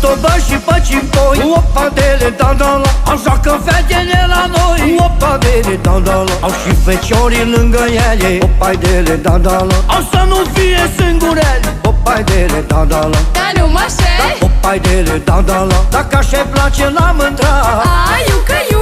tobă și pe cimpoi Opa dele, da, da, la. Așa că fetele la noi. Opa dele, da, da, la. Au și feciorii lângă ele. Opa dele, da, da, la. Au să nu fie singurele Opa dele, da, da, la. Dar nu mă șei Opa dele, da, da, la. Dacă așa place la mândra Ai, iu că iu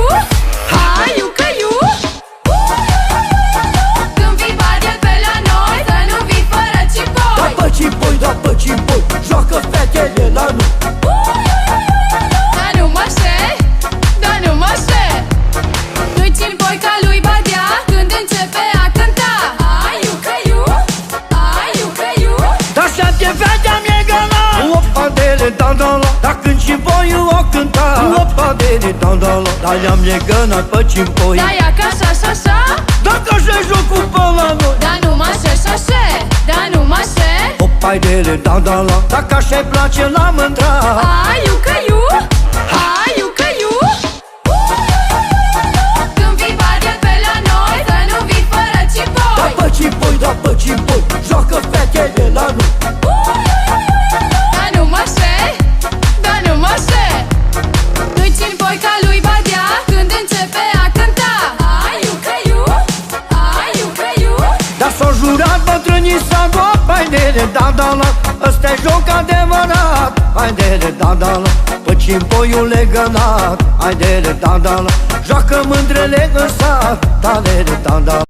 Opa dele, da, da, la Dar când cimpoi o cânta. Opa dele, da, da, la Dar le-am legănat pe cimpoi. Da, ia ca așa și așa Dacă se jocul pe la noi. Dar nu mă șei și așa Dar nu mă șei Opa dele, da, da, la Dacă așa-i place la mândra Ai, iu că iu bătrânii să Opa dele, da, da, la. Ăsta-i joc adevărat Hai dele, da, da, la. Pe cimpoiul legănat Hai dele, da, da, la. Joacă mândrele în sat Da, dele, da, da